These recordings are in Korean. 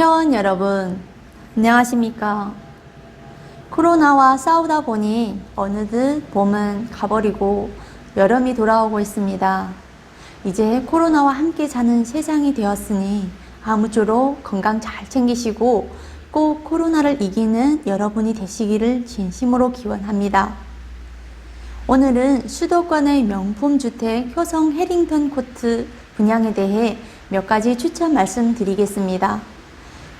회원 여러분, 안녕하십니까? 코로나와 싸우다 보니 어느덧 봄은 가버리고 여름이 돌아오고 있습니다. 이제 코로나와 함께 사는 세상이 되었으니 아무쪼록 건강 잘 챙기시고 꼭 코로나를 이기는 여러분이 되시기를 진심으로 기원합니다. 오늘은 수도권의 명품 주택 효성 해링턴 코트 분양에 대해 몇 가지 추천 말씀드리겠습니다.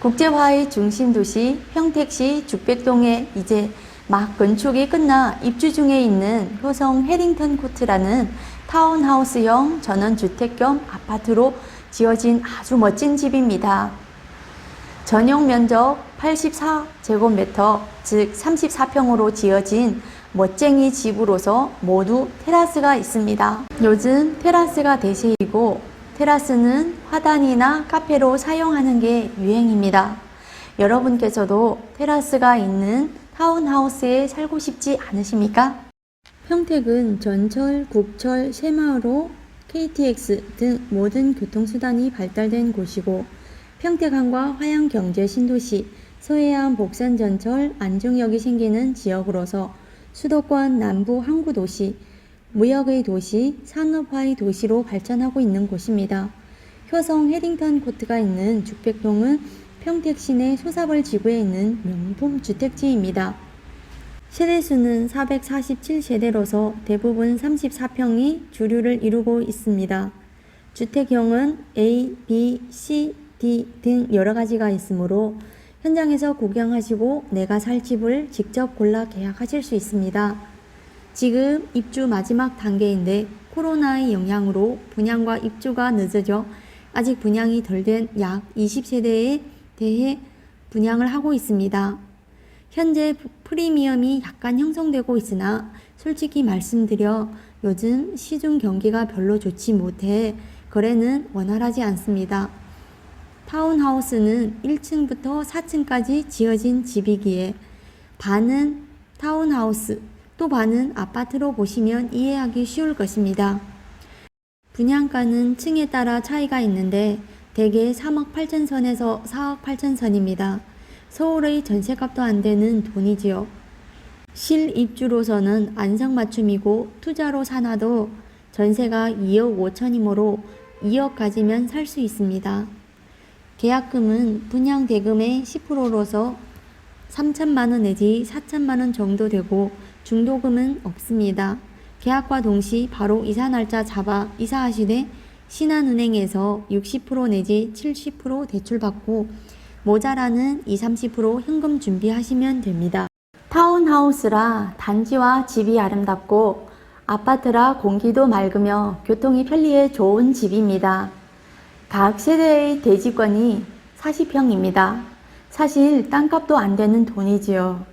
국제화의 중심 도시 평택시 죽백동에 이제 막 건축이 끝나 입주 중에 있는 효성 해링턴 코트라는 타운하우스형 전원주택 겸 아파트로 지어진 아주 멋진 집입니다. 전용 면적 84제곱미터, 즉 34평으로 지어진 멋쟁이 집으로서 모두 테라스가 있습니다. 요즘 테라스가 대세이고 테라스는 화단이나 카페로 사용하는 게 유행입니다. 여러분께서도 테라스가 있는 타운하우스에 살고 싶지 않으십니까? 평택은 전철, 국철, 새마을호, KTX 등 모든 교통수단이 발달된 곳이고 평택항과 화양경제 신도시, 서해안 복산전철, 안중역이 생기는 지역으로서 수도권 남부 항구도시, 무역의 도시, 산업화의 도시로 발전하고 있는 곳입니다. 효성 헤딩턴 코트가 있는 죽백동은 평택 시내 소사벌 지구에 있는 명품 주택지입니다. 세대수는 447세대로서 대부분 34평이 주류를 이루고 있습니다. 주택형은 A, B, C, D 등 여러 가지가 있으므로 현장에서 구경하시고 내가 살 집을 직접 골라 계약하실 수 있습니다. 지금 입주 마지막 단계인데 코로나의 영향으로 분양과 입주가 늦어져 아직 분양이 덜 된 약 20세대에 대해 분양을 하고 있습니다. 현재 프리미엄이 약간 형성되고 있으나 솔직히 말씀드려 요즘 시중 경기가 별로 좋지 못해 거래는 원활하지 않습니다. 타운하우스는 1층부터 4층까지 지어진 집이기에 반은 타운하우스, 또 반은 아파트로 보시면 이해하기 쉬울 것입니다. 분양가는 층에 따라 차이가 있는데 대개 3억 8천 선에서 4억 8천 선입니다. 서울의 전세값도 안 되는 돈이지요. 실입주로서는 안성맞춤이고 투자로 사놔도 전세가 2억 5천이므로 2억 가지면 살 수 있습니다. 계약금은 분양 대금의 10%로서 3천만 원 내지 4천만 원 정도 되고 중도금은 없습니다. 계약과 동시 바로 이사 날짜 잡아 이사하시되 신한은행에서 60% 내지 70% 대출받고 모자라는 20, 30% 현금 준비하시면 됩니다. 타운하우스라 단지와 집이 아름답고 아파트라 공기도 맑으며 교통이 편리해 좋은 집입니다. 각 세대의 대지권이 40평입니다. 사실 땅값도 안 되는 돈이지요.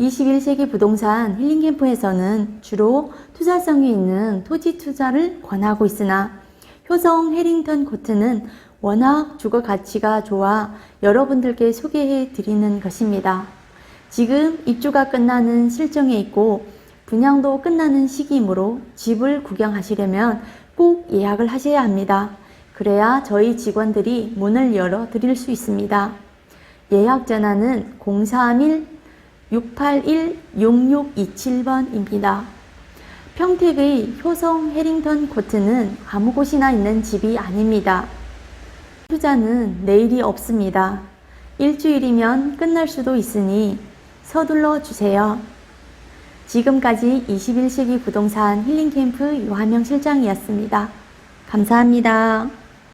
21세기 부동산 힐링캠프에서는 주로 투자성이 있는 토지 투자를 권하고 있으나 효성 해링턴 코트는 워낙 주거 가치가 좋아 여러분들께 소개해 드리는 것입니다. 지금 입주가 끝나는 실정에 있고 분양도 끝나는 시기이므로 집을 구경하시려면 꼭 예약을 하셔야 합니다. 그래야 저희 직원들이 문을 열어 드릴 수 있습니다. 예약 전화는 031-681-6627번입니다. 평택의 효성 해링턴 코트는 아무 곳이나 있는 집이 아닙니다. 투자는 내일이 없습니다. 일주일이면 끝날 수도 있으니 서둘러 주세요. 지금까지 21세기 부동산 힐링캠프 유하명 실장이었습니다. 감사합니다.